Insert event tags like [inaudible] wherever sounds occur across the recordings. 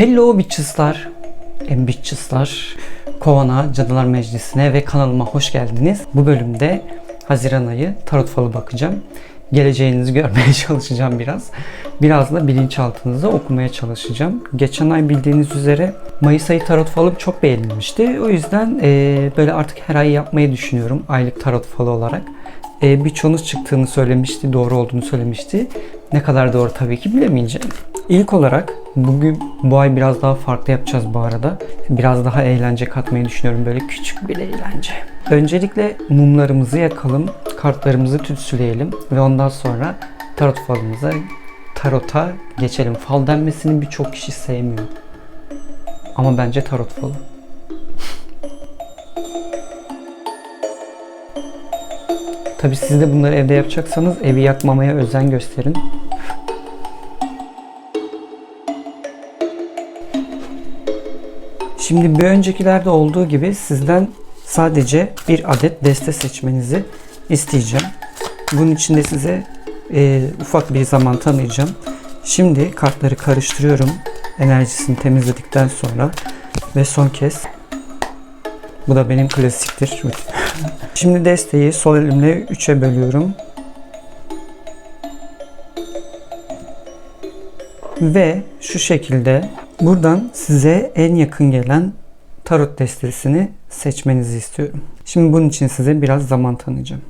Hello bitches'lar, and bitches'lar. Kovana Cadılar Meclisi'ne ve kanalıma hoş geldiniz. Bu bölümde Haziran ayı tarot falı bakacağım. Geleceğinizi görmeye [laughs] çalışacağım biraz. Biraz da bilinçaltınızı okumaya çalışacağım. Geçen ay bildiğiniz üzere Mayıs ayı tarot falı çok beğenilmişti. O yüzden eee, böyle artık her ay yapmayı düşünüyorum aylık tarot falı olarak. E, birçoğunuz çıktığını söylemişti, doğru olduğunu söylemişti. Ne kadar doğru tabii ki bilemeyeceğim. İlk olarak bugün bu ay biraz daha farklı yapacağız bu arada. Biraz daha eğlence katmayı düşünüyorum. Böyle küçük bir eğlence. Öncelikle mumlarımızı yakalım, kartlarımızı tütsüleyelim ve ondan sonra tarot falımıza, tarota geçelim. Fal denmesini birçok kişi sevmiyor. Ama bence tarot falı. Tabi siz de bunları evde yapacaksanız evi yakmamaya özen gösterin. Şimdi bir öncekilerde olduğu gibi sizden sadece bir adet deste seçmenizi isteyeceğim. Bunun için de size e, ufak bir zaman tanıyacağım. Şimdi kartları karıştırıyorum. Enerjisini temizledikten sonra ve son kez bu da benim klasiktir. [laughs] Şimdi desteği sol elimle 3'e bölüyorum. Ve şu şekilde buradan size en yakın gelen tarot destesini seçmenizi istiyorum. Şimdi bunun için size biraz zaman tanıyacağım.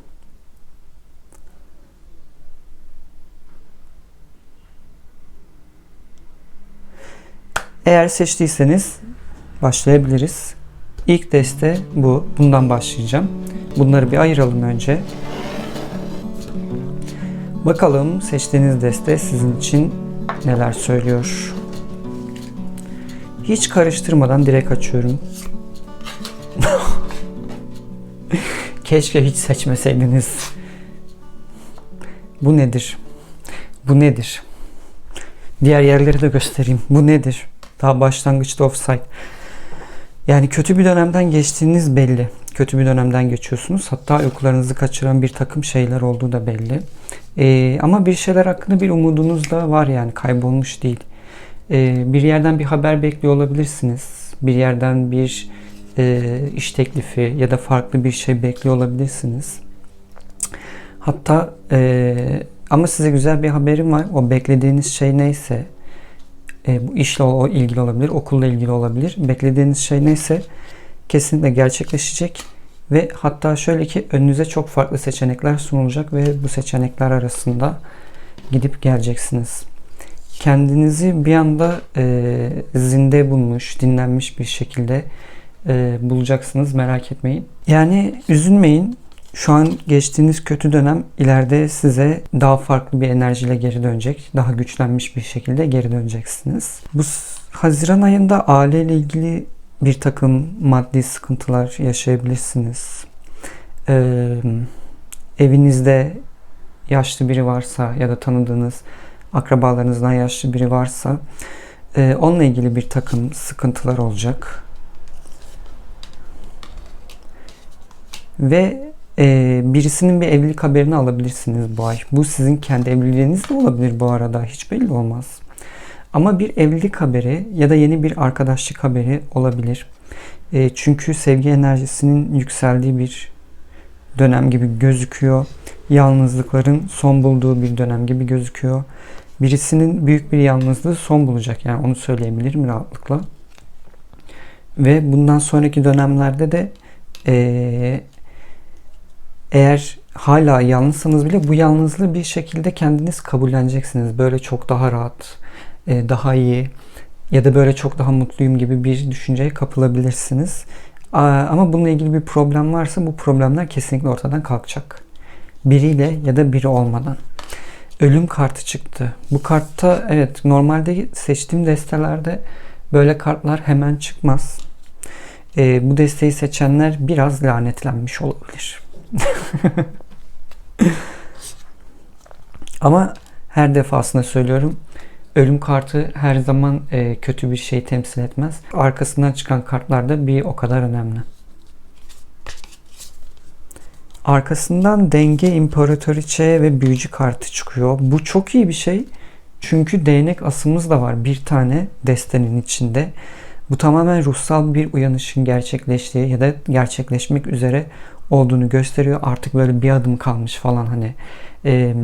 Eğer seçtiyseniz başlayabiliriz. İlk deste bu. Bundan başlayacağım. Bunları bir ayıralım önce. Bakalım seçtiğiniz deste sizin için neler söylüyor. Hiç karıştırmadan direkt açıyorum. Keşke hiç seçmeseydiniz. Bu nedir? Bu nedir? Diğer yerleri de göstereyim. Bu nedir? Daha başlangıçta offside. Yani kötü bir dönemden geçtiğiniz belli. Kötü bir dönemden geçiyorsunuz. Hatta uykularınızı kaçıran bir takım şeyler olduğu da belli. Ee, ama bir şeyler hakkında bir umudunuz da var yani kaybolmuş değil. Ee, bir yerden bir haber bekliyor olabilirsiniz. Bir yerden bir e, iş teklifi ya da farklı bir şey bekliyor olabilirsiniz. Hatta e, ama size güzel bir haberim var. O beklediğiniz şey neyse e, bu işle ilgili olabilir, okulla ilgili olabilir. Beklediğiniz şey neyse kesinlikle gerçekleşecek ve hatta şöyle ki önünüze çok farklı seçenekler sunulacak ve bu seçenekler arasında gidip geleceksiniz. Kendinizi bir anda e, zinde bulmuş, dinlenmiş bir şekilde e, bulacaksınız merak etmeyin. Yani üzülmeyin. Şu an geçtiğiniz kötü dönem ileride size daha farklı bir enerjiyle geri dönecek. Daha güçlenmiş bir şekilde geri döneceksiniz. Bu Haziran ayında aileyle ilgili bir takım maddi sıkıntılar yaşayabilirsiniz. Ee, evinizde yaşlı biri varsa ya da tanıdığınız akrabalarınızdan yaşlı biri varsa e, onunla ilgili bir takım sıkıntılar olacak. Ve e, birisinin bir evlilik haberini alabilirsiniz bu ay. Bu sizin kendi evliliğiniz de olabilir bu arada. Hiç belli olmaz. Ama bir evlilik haberi ya da yeni bir arkadaşlık haberi olabilir. E, çünkü sevgi enerjisinin yükseldiği bir dönem gibi gözüküyor. Yalnızlıkların son bulduğu bir dönem gibi gözüküyor. Birisinin büyük bir yalnızlığı son bulacak. Yani onu söyleyebilirim rahatlıkla. Ve bundan sonraki dönemlerde de e, eğer hala yalnızsanız bile bu yalnızlığı bir şekilde kendiniz kabulleneceksiniz. Böyle çok daha rahat, e, daha iyi ya da böyle çok daha mutluyum gibi bir düşünceye kapılabilirsiniz. Ama bununla ilgili bir problem varsa bu problemler kesinlikle ortadan kalkacak. Biriyle ya da biri olmadan. Ölüm kartı çıktı. Bu kartta evet normalde seçtiğim destelerde böyle kartlar hemen çıkmaz. E, bu desteği seçenler biraz lanetlenmiş olabilir. [laughs] Ama her defasında söylüyorum. Ölüm kartı her zaman e, kötü bir şey temsil etmez. Arkasından çıkan kartlar da bir o kadar önemli. Arkasından denge, imparatoriçe ve büyücü kartı çıkıyor. Bu çok iyi bir şey. Çünkü değnek asımız da var bir tane destenin içinde. Bu tamamen ruhsal bir uyanışın gerçekleştiği ya da gerçekleşmek üzere olduğunu gösteriyor. Artık böyle bir adım kalmış falan hani. Ee,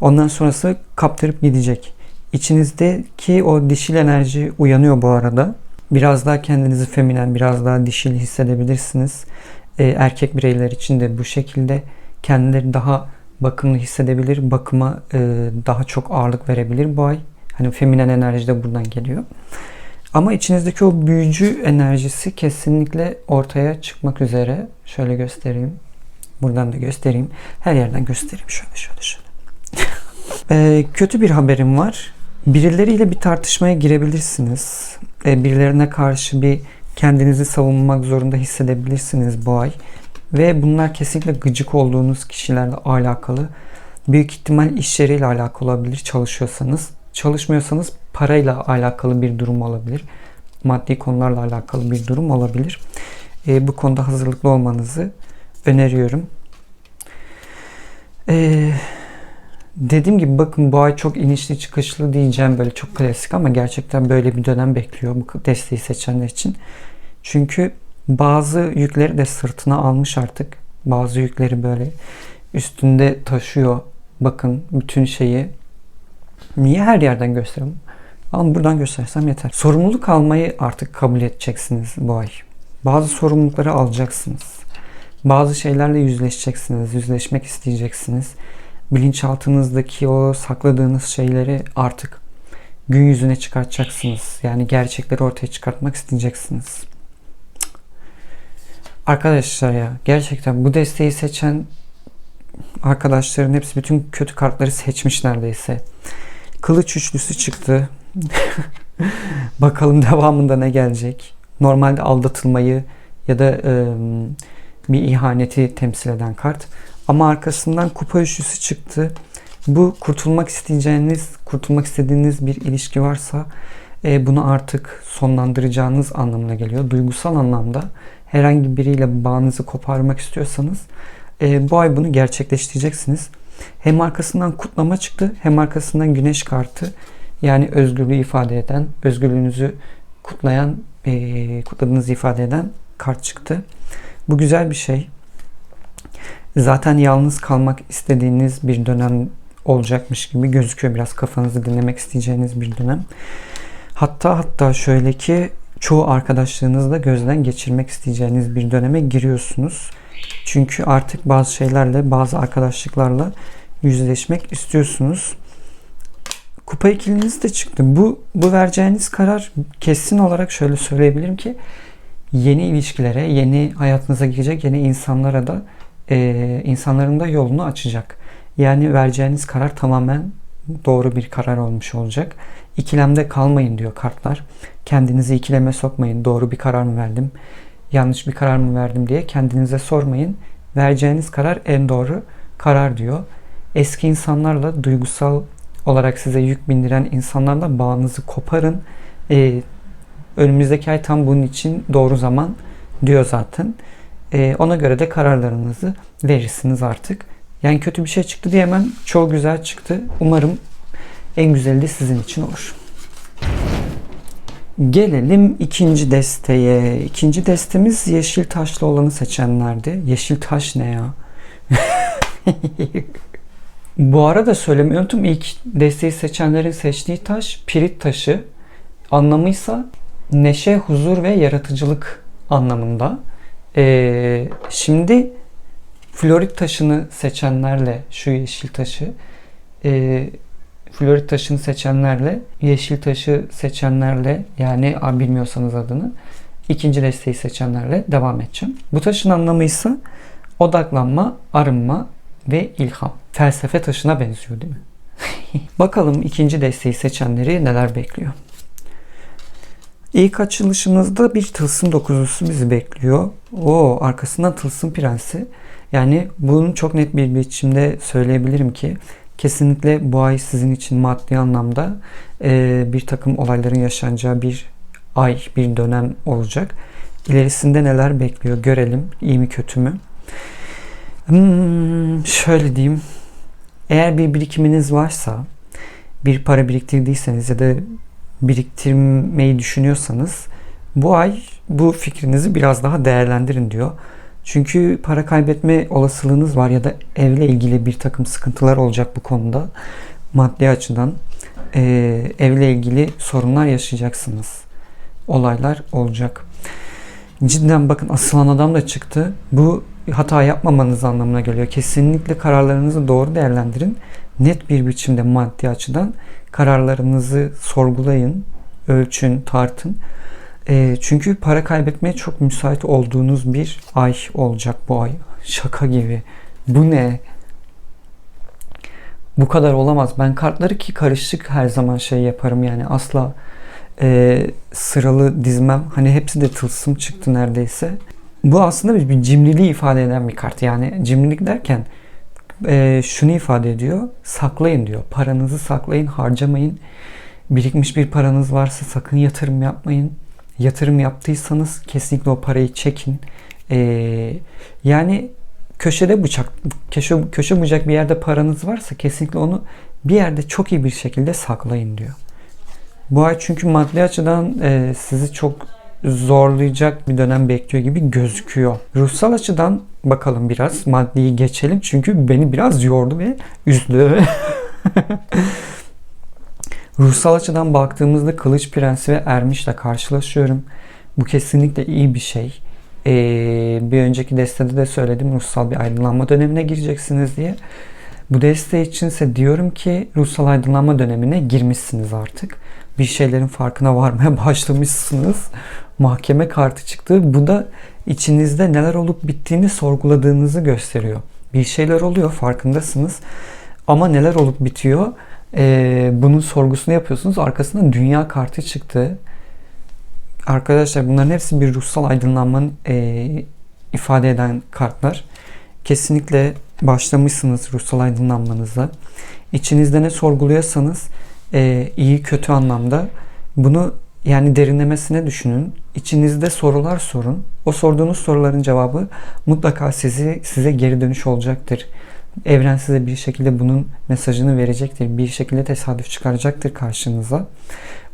ondan sonrası kaptırıp gidecek. İçinizdeki o dişil enerji uyanıyor bu arada. Biraz daha kendinizi feminen, biraz daha dişil hissedebilirsiniz. Ee, erkek bireyler için de bu şekilde kendileri daha bakımlı hissedebilir. Bakıma e, daha çok ağırlık verebilir bu ay. Hani feminen enerji de buradan geliyor. Ama içinizdeki o büyücü enerjisi kesinlikle ortaya çıkmak üzere. Şöyle göstereyim. Buradan da göstereyim. Her yerden göstereyim. Şöyle şöyle şöyle. Ee, [laughs] kötü bir haberim var. Birileriyle bir tartışmaya girebilirsiniz. Ee, birilerine karşı bir kendinizi savunmak zorunda hissedebilirsiniz bu ay. Ve bunlar kesinlikle gıcık olduğunuz kişilerle alakalı. Büyük ihtimal iş yeriyle alakalı olabilir çalışıyorsanız. Çalışmıyorsanız parayla alakalı bir durum olabilir. Maddi konularla alakalı bir durum olabilir. Ee, bu konuda hazırlıklı olmanızı öneriyorum. Ee, dediğim gibi bakın bu ay çok inişli çıkışlı diyeceğim böyle çok klasik ama gerçekten böyle bir dönem bekliyor bu desteği seçenler için. Çünkü bazı yükleri de sırtına almış artık. Bazı yükleri böyle üstünde taşıyor. Bakın bütün şeyi. Niye her yerden gösteriyorum? Ama buradan göstersem yeter. Sorumluluk almayı artık kabul edeceksiniz bu ay. Bazı sorumlulukları alacaksınız. Bazı şeylerle yüzleşeceksiniz. Yüzleşmek isteyeceksiniz. Bilinçaltınızdaki o sakladığınız şeyleri artık gün yüzüne çıkartacaksınız. Yani gerçekleri ortaya çıkartmak isteyeceksiniz. Arkadaşlar ya gerçekten bu desteği seçen arkadaşların hepsi bütün kötü kartları seçmiş neredeyse. Kılıç üçlüsü çıktı. [laughs] Bakalım devamında ne gelecek. Normalde aldatılmayı ya da e, bir ihaneti temsil eden kart. Ama arkasından kupa üçlüsü çıktı. Bu kurtulmak isteyeceğiniz, kurtulmak istediğiniz bir ilişki varsa e, bunu artık sonlandıracağınız anlamına geliyor. Duygusal anlamda herhangi biriyle bağınızı koparmak istiyorsanız e, bu ay bunu gerçekleştireceksiniz. Hem arkasından kutlama çıktı hem arkasından güneş kartı yani özgürlüğü ifade eden, özgürlüğünüzü kutlayan, e, kutladığınızı ifade eden kart çıktı. Bu güzel bir şey. Zaten yalnız kalmak istediğiniz bir dönem olacakmış gibi gözüküyor. Biraz kafanızı dinlemek isteyeceğiniz bir dönem. Hatta hatta şöyle ki çoğu arkadaşlığınızla gözden geçirmek isteyeceğiniz bir döneme giriyorsunuz. Çünkü artık bazı şeylerle, bazı arkadaşlıklarla yüzleşmek istiyorsunuz. Kupa ikiliniz de çıktı. Bu, bu vereceğiniz karar kesin olarak şöyle söyleyebilirim ki yeni ilişkilere, yeni hayatınıza girecek yeni insanlara da e, insanların da yolunu açacak. Yani vereceğiniz karar tamamen doğru bir karar olmuş olacak. İkilemde kalmayın diyor kartlar. Kendinizi ikileme sokmayın. Doğru bir karar mı verdim? Yanlış bir karar mı verdim diye kendinize sormayın. Vereceğiniz karar en doğru karar diyor. Eski insanlarla duygusal olarak size yük bindiren insanlarla bağınızı koparın. Ee, önümüzdeki ay tam bunun için doğru zaman diyor zaten. Ee, ona göre de kararlarınızı verirsiniz artık. Yani kötü bir şey çıktı diyemem. Çok güzel çıktı. Umarım en güzeli de sizin için olur. Gelelim ikinci desteğe. İkinci destemiz yeşil taşlı olanı seçenlerdi. Yeşil taş ne ya? [laughs] Bu arada söylemeyi unuttum. İlk desteği seçenlerin seçtiği taş pirit taşı. Anlamıysa neşe, huzur ve yaratıcılık anlamında. Ee, şimdi florit taşını seçenlerle şu yeşil taşı e, florit taşını seçenlerle yeşil taşı seçenlerle yani bilmiyorsanız adını ikinci desteği seçenlerle devam edeceğim. Bu taşın anlamı ise odaklanma, arınma ve ilham. Felsefe taşına benziyor değil mi? [laughs] Bakalım ikinci desteği seçenleri neler bekliyor. İlk açılışımızda bir tılsım dokuzusu bizi bekliyor. O arkasından tılsım prensi. Yani bunu çok net bir biçimde söyleyebilirim ki kesinlikle bu ay sizin için maddi anlamda e, bir takım olayların yaşanacağı bir ay, bir dönem olacak. İlerisinde neler bekliyor görelim. İyi mi kötü mü? Hmm, şöyle diyeyim. Eğer bir birikiminiz varsa bir para biriktirdiyseniz ya da biriktirmeyi düşünüyorsanız bu ay bu fikrinizi biraz daha değerlendirin diyor. Çünkü para kaybetme olasılığınız var ya da evle ilgili bir takım sıkıntılar olacak bu konuda. Maddi açıdan eee, evle ilgili sorunlar yaşayacaksınız. Olaylar olacak. Cidden bakın asılan adam da çıktı. Bu hata yapmamanız anlamına geliyor. Kesinlikle kararlarınızı doğru değerlendirin. Net bir biçimde maddi açıdan kararlarınızı sorgulayın, ölçün, tartın. Ee, çünkü para kaybetmeye çok müsait olduğunuz bir ay olacak bu ay. Şaka gibi. Bu ne? Bu kadar olamaz. Ben kartları ki karışık her zaman şey yaparım yani asla e, sıralı dizmem. Hani hepsi de tılsım çıktı neredeyse. Bu aslında bir, bir cimriliği ifade eden bir kart. Yani cimrilik derken e, şunu ifade ediyor. Saklayın diyor. Paranızı saklayın, harcamayın. Birikmiş bir paranız varsa sakın yatırım yapmayın. Yatırım yaptıysanız kesinlikle o parayı çekin. E, yani köşede bıçak, köşe, köşe bucak bir yerde paranız varsa kesinlikle onu bir yerde çok iyi bir şekilde saklayın diyor. Bu ay çünkü maddi açıdan e, sizi çok zorlayacak bir dönem bekliyor gibi gözüküyor. Ruhsal açıdan bakalım biraz maddiyi geçelim çünkü beni biraz yordu ve üzdü. [laughs] Ruhsal açıdan baktığımızda Kılıç Prensi ve Ermiş'le karşılaşıyorum. Bu kesinlikle iyi bir şey. Ee, bir önceki destede de söyledim ruhsal bir aydınlanma dönemine gireceksiniz diye. Bu deste içinse diyorum ki ruhsal aydınlanma dönemine girmişsiniz artık. Bir şeylerin farkına varmaya [laughs] başlamışsınız. Mahkeme kartı çıktı. Bu da içinizde neler olup bittiğini sorguladığınızı gösteriyor. Bir şeyler oluyor farkındasınız. Ama neler olup bitiyor ee, bunun sorgusunu yapıyorsunuz. Arkasında dünya kartı çıktı. Arkadaşlar bunların hepsi bir ruhsal aydınlanmanın e, ifade eden kartlar. Kesinlikle başlamışsınız ruhsal aydınlanmanıza. İçinizde ne sorguluyorsanız e, iyi kötü anlamda bunu yani derinlemesine düşünün. İçinizde sorular sorun. O sorduğunuz soruların cevabı mutlaka sizi size geri dönüş olacaktır. Evren size bir şekilde bunun mesajını verecektir. Bir şekilde tesadüf çıkaracaktır karşınıza.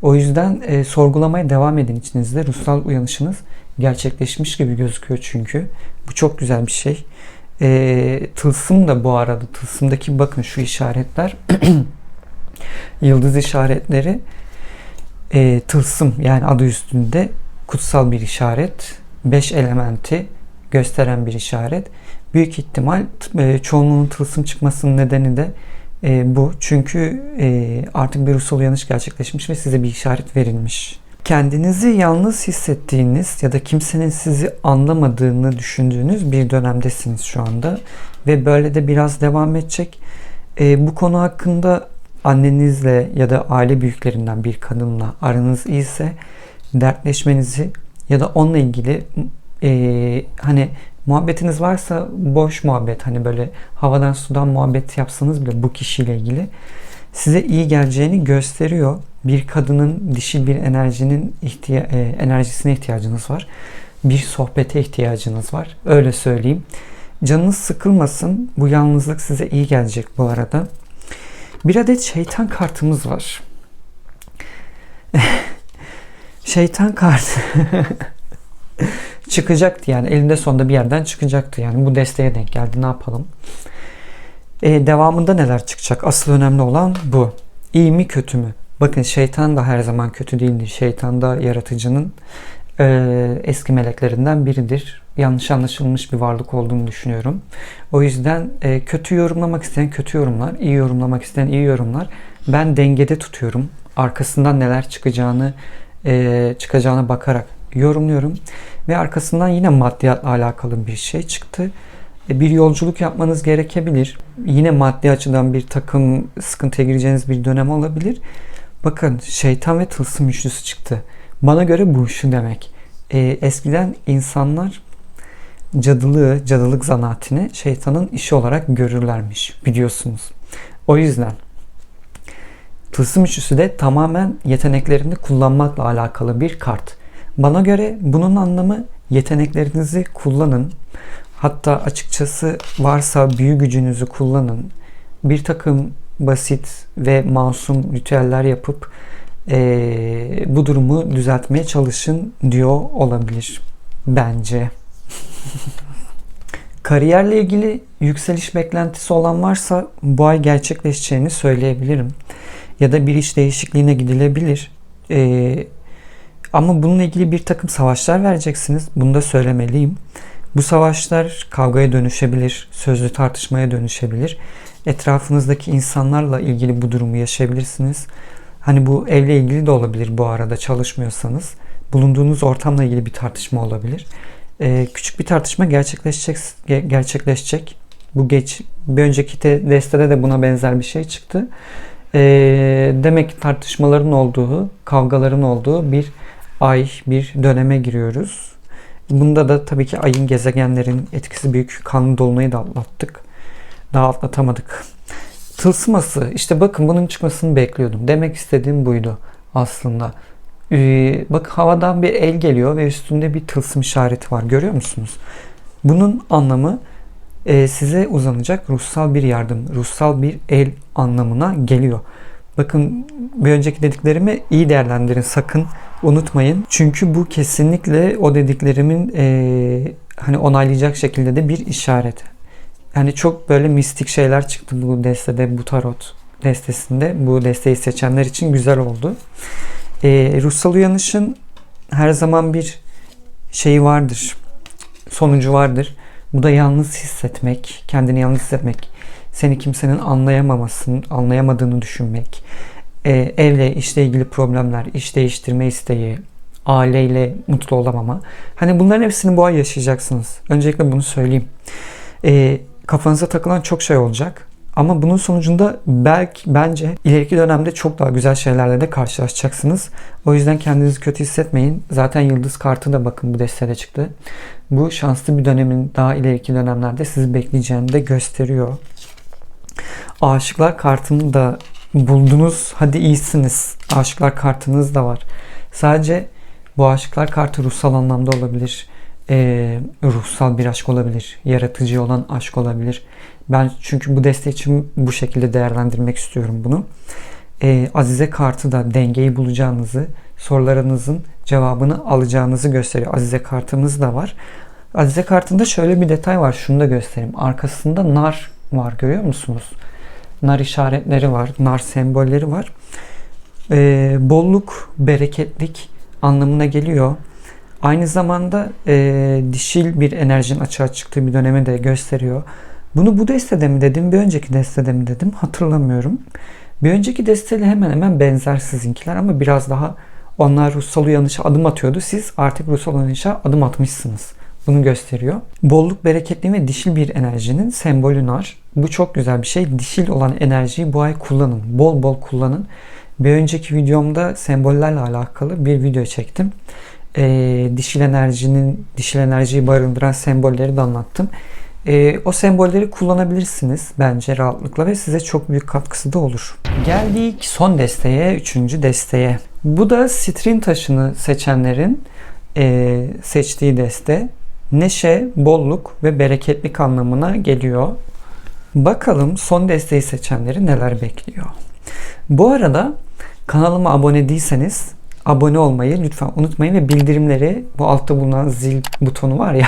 O yüzden e, sorgulamaya devam edin içinizde. Ruhsal uyanışınız gerçekleşmiş gibi gözüküyor çünkü. Bu çok güzel bir şey. E, tılsım da bu arada tılsımdaki bakın şu işaretler [clears throat] yıldız işaretleri e, tılsım yani adı üstünde kutsal bir işaret. Beş elementi gösteren bir işaret. Büyük ihtimal e, çoğunluğun tılsım çıkmasının nedeni de e, bu. Çünkü e, artık bir ruhsal uyanış gerçekleşmiş ve size bir işaret verilmiş. Kendinizi yalnız hissettiğiniz ya da kimsenin sizi anlamadığını düşündüğünüz bir dönemdesiniz şu anda. Ve böyle de biraz devam edecek. E, bu konu hakkında annenizle ya da aile büyüklerinden bir kadınla aranız iyiyse dertleşmenizi ya da onunla ilgili e, hani muhabbetiniz varsa boş muhabbet hani böyle havadan sudan muhabbet yapsanız bile bu kişiyle ilgili size iyi geleceğini gösteriyor. Bir kadının dişil bir enerjinin ihtiya e, enerjisine ihtiyacınız var. Bir sohbete ihtiyacınız var. Öyle söyleyeyim. Canınız sıkılmasın. Bu yalnızlık size iyi gelecek bu arada. Bir adet şeytan kartımız var. [laughs] şeytan kartı [laughs] çıkacaktı yani elinde sonunda bir yerden çıkacaktı yani bu desteğe denk geldi ne yapalım. Ee, devamında neler çıkacak? Asıl önemli olan bu. İyi mi kötü mü? Bakın şeytan da her zaman kötü değildir. Şeytan da yaratıcının e, eski meleklerinden biridir. Yanlış anlaşılmış bir varlık olduğunu düşünüyorum. O yüzden e, kötü yorumlamak isteyen kötü yorumlar, iyi yorumlamak isteyen iyi yorumlar. Ben dengede tutuyorum. Arkasından neler çıkacağını e, çıkacağına bakarak yorumluyorum. Ve arkasından yine maddiyatla alakalı bir şey çıktı. E, bir yolculuk yapmanız gerekebilir. Yine maddi açıdan bir takım sıkıntıya gireceğiniz bir dönem olabilir. Bakın şeytan ve tılsım üçlüsü çıktı. Bana göre bu şu demek. E, eskiden insanlar cadılığı, cadılık zanaatini şeytanın işi olarak görürlermiş biliyorsunuz. O yüzden tılsım üçlüsü de tamamen yeteneklerini kullanmakla alakalı bir kart. Bana göre bunun anlamı yeteneklerinizi kullanın. Hatta açıkçası varsa büyü gücünüzü kullanın. Bir takım basit ve masum ritüeller yapıp eee, bu durumu düzeltmeye çalışın diyor olabilir bence. [laughs] Kariyerle ilgili yükseliş beklentisi olan varsa bu ay gerçekleşeceğini söyleyebilirim. Ya da bir iş değişikliğine gidilebilir. Ee, ama bununla ilgili bir takım savaşlar vereceksiniz. Bunu da söylemeliyim. Bu savaşlar kavgaya dönüşebilir, sözlü tartışmaya dönüşebilir. Etrafınızdaki insanlarla ilgili bu durumu yaşayabilirsiniz. Hani bu evle ilgili de olabilir bu arada çalışmıyorsanız. Bulunduğunuz ortamla ilgili bir tartışma olabilir. Ee, küçük bir tartışma gerçekleşecek. ge- gerçekleşecek. Bu geç bir önceki de, destede de buna benzer bir şey çıktı. Ee, demek ki tartışmaların olduğu, kavgaların olduğu bir ay, bir döneme giriyoruz. Bunda da tabii ki ayın gezegenlerin etkisi büyük. Kanlı dolunayı da atlattık. Daha atlatamadık. Tılsıması. işte bakın bunun çıkmasını bekliyordum. Demek istediğim buydu aslında. Ee, bak havadan bir el geliyor ve üstünde bir tılsım işareti var. Görüyor musunuz? Bunun anlamı e, size uzanacak ruhsal bir yardım, ruhsal bir el anlamına geliyor. Bakın bir önceki dediklerimi iyi değerlendirin sakın unutmayın. Çünkü bu kesinlikle o dediklerimin e, hani onaylayacak şekilde de bir işaret. Yani çok böyle mistik şeyler çıktı bu destede, bu tarot destesinde. Bu desteği seçenler için güzel oldu. E, ruhsal uyanışın her zaman bir şeyi vardır. Sonucu vardır. Bu da yalnız hissetmek, kendini yalnız hissetmek, seni kimsenin anlayamamasını, anlayamadığını düşünmek, e, evle, işle ilgili problemler, iş değiştirme isteği, aileyle mutlu olamama. Hani bunların hepsini bu ay yaşayacaksınız. Öncelikle bunu söyleyeyim. E, kafanıza takılan çok şey olacak. Ama bunun sonucunda belki bence ileriki dönemde çok daha güzel şeylerle de karşılaşacaksınız. O yüzden kendinizi kötü hissetmeyin. Zaten yıldız kartı da bakın bu destede çıktı. Bu şanslı bir dönemin daha ileriki dönemlerde sizi bekleyeceğini de gösteriyor. Aşıklar kartını da buldunuz. Hadi iyisiniz. Aşıklar kartınız da var. Sadece bu aşıklar kartı ruhsal anlamda olabilir. Ee, ruhsal bir aşk olabilir. Yaratıcı olan aşk olabilir. Ben çünkü bu desteği için bu şekilde değerlendirmek istiyorum bunu. Ee, Azize kartı da dengeyi bulacağınızı, sorularınızın cevabını alacağınızı gösteriyor. Azize kartımız da var. Azize kartında şöyle bir detay var. Şunu da göstereyim. Arkasında nar var görüyor musunuz? Nar işaretleri var. Nar sembolleri var. Ee, bolluk, bereketlik anlamına geliyor. Aynı zamanda e, dişil bir enerjinin açığa çıktığı bir dönemi de gösteriyor. Bunu bu destede mi dedim, bir önceki destede mi dedim hatırlamıyorum. Bir önceki desteyle hemen hemen benzer sizinkiler ama biraz daha onlar ruhsal uyanışa adım atıyordu. Siz artık ruhsal uyanışa adım atmışsınız. Bunu gösteriyor. Bolluk, bereketli ve dişil bir enerjinin sembolü nar. Bu çok güzel bir şey. Dişil olan enerjiyi bu ay kullanın. Bol bol kullanın. Bir önceki videomda sembollerle alakalı bir video çektim. Ee, dişil enerjinin, dişil enerjiyi barındıran sembolleri de anlattım. Ee, o sembolleri kullanabilirsiniz bence rahatlıkla ve size çok büyük katkısı da olur. Geldik son desteğe, üçüncü desteğe. Bu da sitrin taşını seçenlerin e, seçtiği deste. Neşe, bolluk ve bereketlik anlamına geliyor. Bakalım son desteği seçenleri neler bekliyor. Bu arada kanalıma abone değilseniz abone olmayı lütfen unutmayın ve bildirimleri bu altta bulunan zil butonu var ya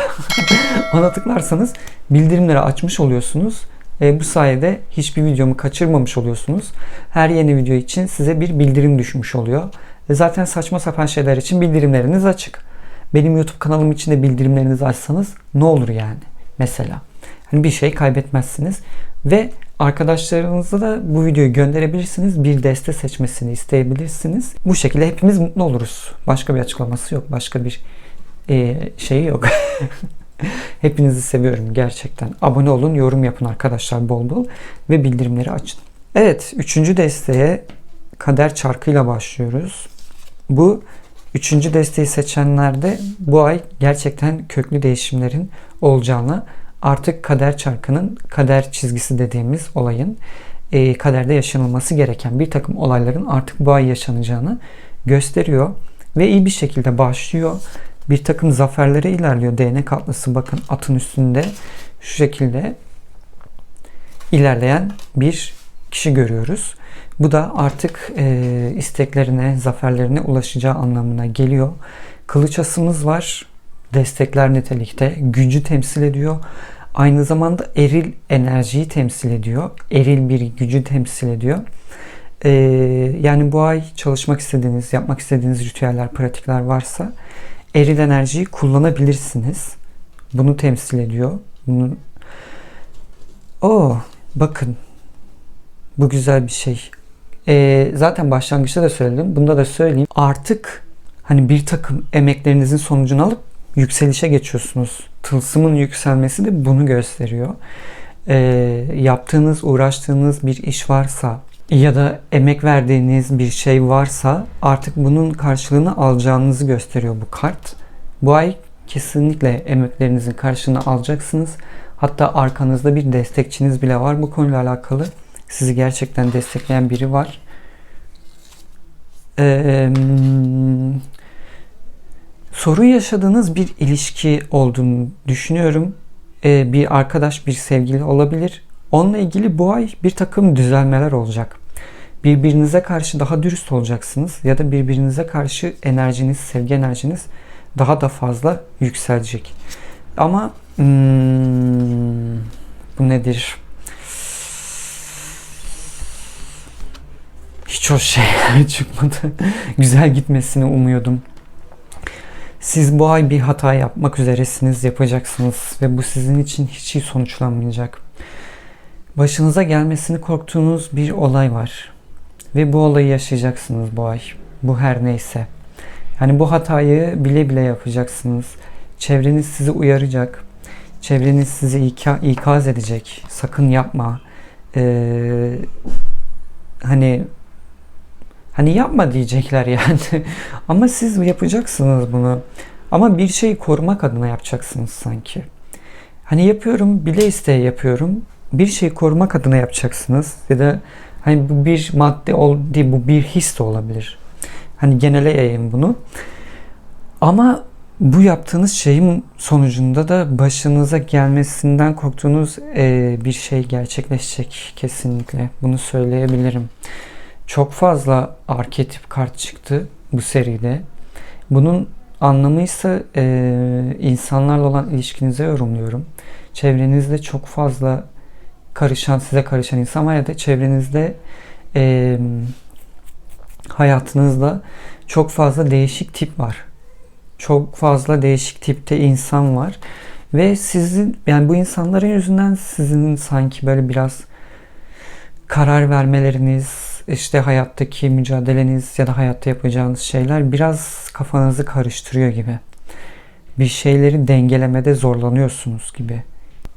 [laughs] ona tıklarsanız bildirimleri açmış oluyorsunuz. E, bu sayede hiçbir videomu kaçırmamış oluyorsunuz. Her yeni video için size bir bildirim düşmüş oluyor. E, zaten saçma sapan şeyler için bildirimleriniz açık. Benim YouTube kanalım için de bildirimlerinizi açsanız ne olur yani mesela. Hani bir şey kaybetmezsiniz ve arkadaşlarınıza da bu videoyu gönderebilirsiniz. Bir deste seçmesini isteyebilirsiniz. Bu şekilde hepimiz mutlu oluruz. Başka bir açıklaması yok. Başka bir e, şeyi yok. [laughs] Hepinizi seviyorum gerçekten. Abone olun, yorum yapın arkadaşlar bol bol ve bildirimleri açın. Evet, üçüncü desteğe kader çarkıyla başlıyoruz. Bu üçüncü desteği seçenlerde bu ay gerçekten köklü değişimlerin olacağını artık kader çarkının kader çizgisi dediğimiz olayın e, kaderde yaşanılması gereken bir takım olayların artık bu ay yaşanacağını gösteriyor ve iyi bir şekilde başlıyor. Bir takım zaferlere ilerliyor. Değnek atlısı bakın atın üstünde şu şekilde ilerleyen bir kişi görüyoruz. Bu da artık e, isteklerine, zaferlerine ulaşacağı anlamına geliyor. Kılıç asımız var. Destekler nitelikte. Gücü temsil ediyor. Aynı zamanda eril enerjiyi temsil ediyor. Eril bir gücü temsil ediyor. Ee, yani bu ay çalışmak istediğiniz, yapmak istediğiniz ritüeller, pratikler varsa eril enerjiyi kullanabilirsiniz. Bunu temsil ediyor. Bunu O bakın. Bu güzel bir şey. Ee, zaten başlangıçta da söyledim. Bunda da söyleyeyim. Artık hani bir takım emeklerinizin sonucunu alıp yükselişe geçiyorsunuz. Tılsımın yükselmesi de bunu gösteriyor. Ee, yaptığınız, uğraştığınız bir iş varsa ya da emek verdiğiniz bir şey varsa artık bunun karşılığını alacağınızı gösteriyor bu kart. Bu ay kesinlikle emeklerinizin karşılığını alacaksınız. Hatta arkanızda bir destekçiniz bile var bu konuyla alakalı. Sizi gerçekten destekleyen biri var. Ee, sorun yaşadığınız bir ilişki olduğunu düşünüyorum. Ee, bir arkadaş, bir sevgili olabilir. Onunla ilgili bu ay bir takım düzelmeler olacak. Birbirinize karşı daha dürüst olacaksınız ya da birbirinize karşı enerjiniz, sevgi enerjiniz daha da fazla yükselecek. Ama hmm, bu nedir? Hiç hoş şey [laughs] çıkmadı. Güzel gitmesini umuyordum. Siz bu ay bir hata yapmak üzeresiniz, yapacaksınız ve bu sizin için hiç iyi sonuçlanmayacak. Başınıza gelmesini korktuğunuz bir olay var. Ve bu olayı yaşayacaksınız bu ay. Bu her neyse. Yani bu hatayı bile bile yapacaksınız. Çevreniz sizi uyaracak. Çevreniz sizi ika, ikaz edecek. Sakın yapma. Ee, hani hani yapma diyecekler yani. [laughs] Ama siz yapacaksınız bunu. Ama bir şeyi korumak adına yapacaksınız sanki. Hani yapıyorum, bile isteye yapıyorum. Bir şeyi korumak adına yapacaksınız. Ya da hani bu bir madde ol değil, bu bir his de olabilir. Hani genele yayayım bunu. Ama bu yaptığınız şeyin sonucunda da başınıza gelmesinden korktuğunuz bir şey gerçekleşecek kesinlikle. Bunu söyleyebilirim. Çok fazla arketip kart çıktı bu seride. Bunun anlamı ise e, insanlarla olan ilişkinize yorumluyorum. Çevrenizde çok fazla karışan, size karışan insan var ya da çevrenizde e, hayatınızda çok fazla değişik tip var. Çok fazla değişik tipte insan var. Ve sizin yani bu insanların yüzünden sizin sanki böyle biraz karar vermeleriniz, işte hayattaki mücadeleniz ya da hayatta yapacağınız şeyler biraz kafanızı karıştırıyor gibi. Bir şeyleri dengelemede zorlanıyorsunuz gibi.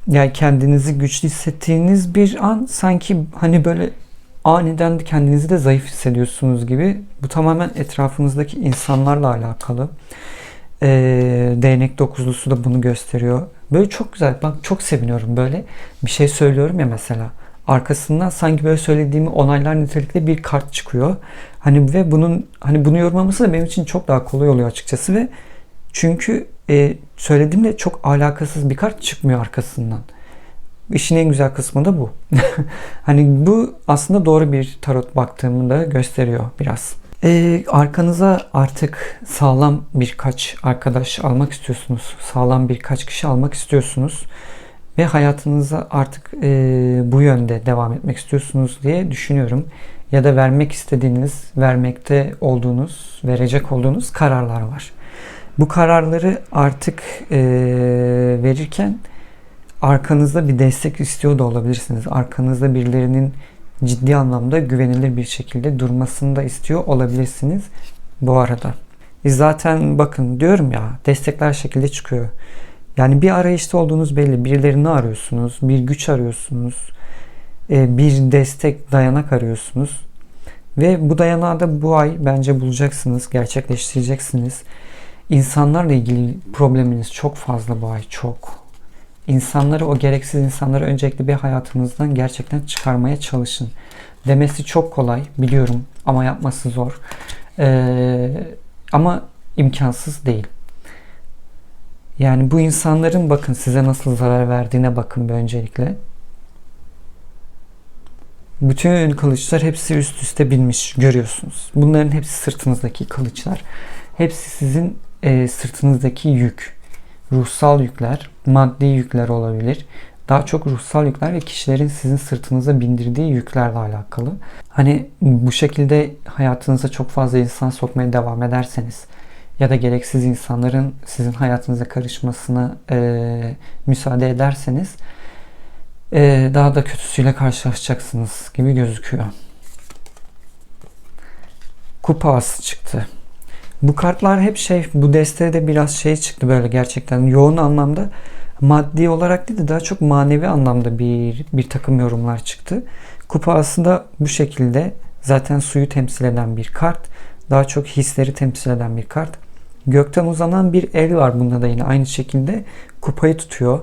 Yani kendinizi güçlü hissettiğiniz bir an sanki hani böyle aniden kendinizi de zayıf hissediyorsunuz gibi. Bu tamamen etrafınızdaki insanlarla alakalı. Ee, değnek dokuzlusu da bunu gösteriyor. Böyle çok güzel. Bak çok seviniyorum böyle. Bir şey söylüyorum ya mesela. Arkasından sanki böyle söylediğimi onaylar nitelikte bir kart çıkıyor. Hani ve bunun hani bunu yorumlaması da benim için çok daha kolay oluyor açıkçası ve çünkü e, söylediğimde çok alakasız bir kart çıkmıyor arkasından. İşin en güzel kısmı da bu. [laughs] hani bu aslında doğru bir tarot baktığımda gösteriyor biraz. Ee, arkanıza artık sağlam birkaç arkadaş almak istiyorsunuz. Sağlam birkaç kişi almak istiyorsunuz. Ve hayatınıza artık e, bu yönde devam etmek istiyorsunuz diye düşünüyorum. Ya da vermek istediğiniz, vermekte olduğunuz, verecek olduğunuz kararlar var. Bu kararları artık e, verirken arkanızda bir destek istiyor da olabilirsiniz. Arkanızda birilerinin ciddi anlamda güvenilir bir şekilde durmasını da istiyor olabilirsiniz bu arada. E zaten bakın diyorum ya destekler şekilde çıkıyor. Yani bir arayışta olduğunuz belli. Birilerini arıyorsunuz, bir güç arıyorsunuz, e, bir destek, dayanak arıyorsunuz. Ve bu dayanağı da bu ay bence bulacaksınız, gerçekleştireceksiniz. İnsanlarla ilgili probleminiz çok fazla bu ay, çok. İnsanları, o gereksiz insanları öncelikle bir hayatınızdan gerçekten çıkarmaya çalışın. Demesi çok kolay, biliyorum ama yapması zor. Ee, ama imkansız değil. Yani bu insanların bakın size nasıl zarar verdiğine bakın bir öncelikle. Bütün kılıçlar hepsi üst üste binmiş görüyorsunuz. Bunların hepsi sırtınızdaki kılıçlar. Hepsi sizin e, sırtınızdaki yük. Ruhsal yükler, maddi yükler olabilir. Daha çok ruhsal yükler ve kişilerin sizin sırtınıza bindirdiği yüklerle alakalı. Hani bu şekilde hayatınıza çok fazla insan sokmaya devam ederseniz ya da gereksiz insanların sizin hayatınıza karışmasına e, müsaade ederseniz e, daha da kötüsüyle karşılaşacaksınız gibi gözüküyor. Kupa ası çıktı. Bu kartlar hep şey, bu destede biraz şey çıktı böyle gerçekten yoğun anlamda maddi olarak değil de daha çok manevi anlamda bir bir takım yorumlar çıktı. Kupa aslında bu şekilde zaten suyu temsil eden bir kart. Daha çok hisleri temsil eden bir kart. Gökten uzanan bir el var bunda da yine aynı şekilde kupayı tutuyor.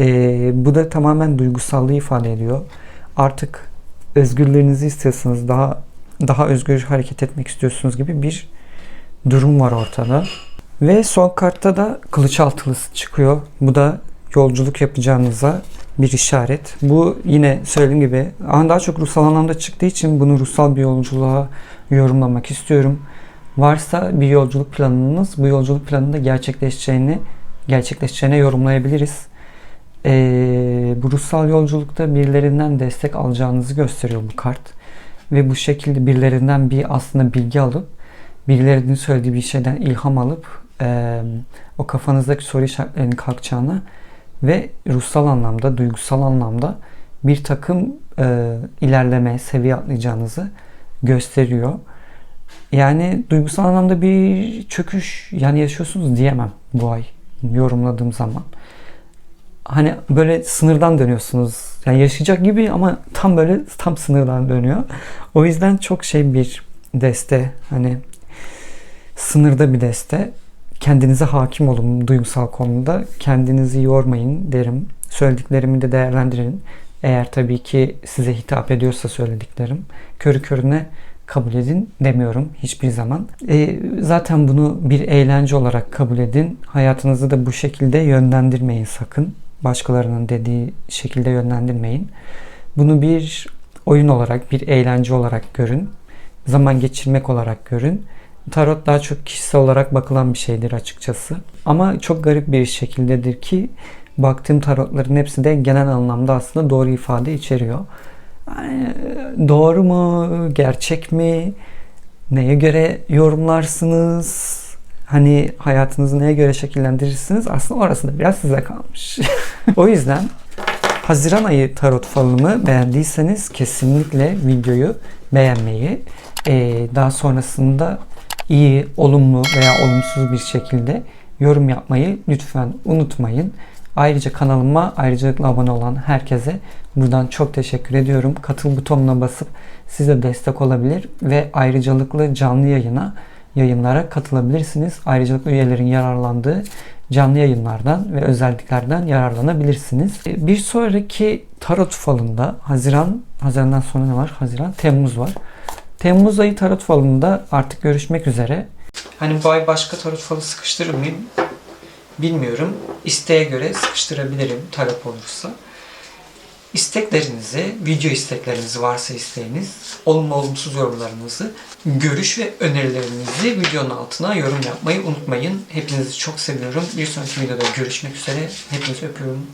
Ee, bu da tamamen duygusallığı ifade ediyor. Artık özgürlüğünüzü istiyorsunuz, daha daha özgür hareket etmek istiyorsunuz gibi bir durum var ortada. Ve son kartta da kılıç altılısı çıkıyor. Bu da yolculuk yapacağınıza bir işaret. Bu yine söylediğim gibi daha çok ruhsal anlamda çıktığı için bunu ruhsal bir yolculuğa yorumlamak istiyorum. Varsa bir yolculuk planınız bu yolculuk planında gerçekleşeceğini gerçekleşeceğine yorumlayabiliriz. Ee, bu ruhsal yolculukta birilerinden destek alacağınızı gösteriyor bu kart. Ve bu şekilde birilerinden bir aslında bilgi alıp birilerinin söylediği bir şeyden ilham alıp e, o kafanızdaki soru işaretlerinin kalkacağını ve ruhsal anlamda, duygusal anlamda bir takım e, ilerleme, seviye atlayacağınızı gösteriyor. Yani duygusal anlamda bir çöküş yani yaşıyorsunuz diyemem bu ay yorumladığım zaman. Hani böyle sınırdan dönüyorsunuz. Yani yaşayacak gibi ama tam böyle tam sınırdan dönüyor. O yüzden çok şey bir deste hani sınırda bir deste. Kendinize hakim olun duygusal konuda. Kendinizi yormayın derim. Söylediklerimi de değerlendirin. Eğer tabii ki size hitap ediyorsa söylediklerim. Körü körüne kabul edin demiyorum hiçbir zaman. E, zaten bunu bir eğlence olarak kabul edin. Hayatınızı da bu şekilde yönlendirmeyin sakın. Başkalarının dediği şekilde yönlendirmeyin. Bunu bir oyun olarak, bir eğlence olarak görün. Zaman geçirmek olarak görün. Tarot daha çok kişisel olarak bakılan bir şeydir açıkçası. Ama çok garip bir şekildedir ki baktığım tarotların hepsi de genel anlamda aslında doğru ifade içeriyor. Yani doğru mu, gerçek mi, neye göre yorumlarsınız, hani hayatınızı neye göre şekillendirirsiniz aslında orası da biraz size kalmış. [laughs] o yüzden Haziran ayı tarot falımı beğendiyseniz kesinlikle videoyu beğenmeyi, ee, daha sonrasında iyi, olumlu veya olumsuz bir şekilde yorum yapmayı lütfen unutmayın. Ayrıca kanalıma ayrıcalıkla abone olan herkese buradan çok teşekkür ediyorum. Katıl butonuna basıp size destek olabilir ve ayrıcalıklı canlı yayına yayınlara katılabilirsiniz. Ayrıcalıklı üyelerin yararlandığı canlı yayınlardan ve özelliklerden yararlanabilirsiniz. Bir sonraki tarot falında Haziran, Haziran'dan sonra ne var? Haziran, Temmuz var. Temmuz ayı tarot falında artık görüşmek üzere. Hani bu ay başka tarot falı sıkıştırır mıyım? Bilmiyorum. İsteğe göre sıkıştırabilirim talep olursa. İsteklerinizi, video isteklerinizi varsa isteğiniz, olumlu olumsuz yorumlarınızı, görüş ve önerilerinizi videonun altına yorum yapmayı unutmayın. Hepinizi çok seviyorum. Bir sonraki videoda görüşmek üzere. Hepinizi öpüyorum.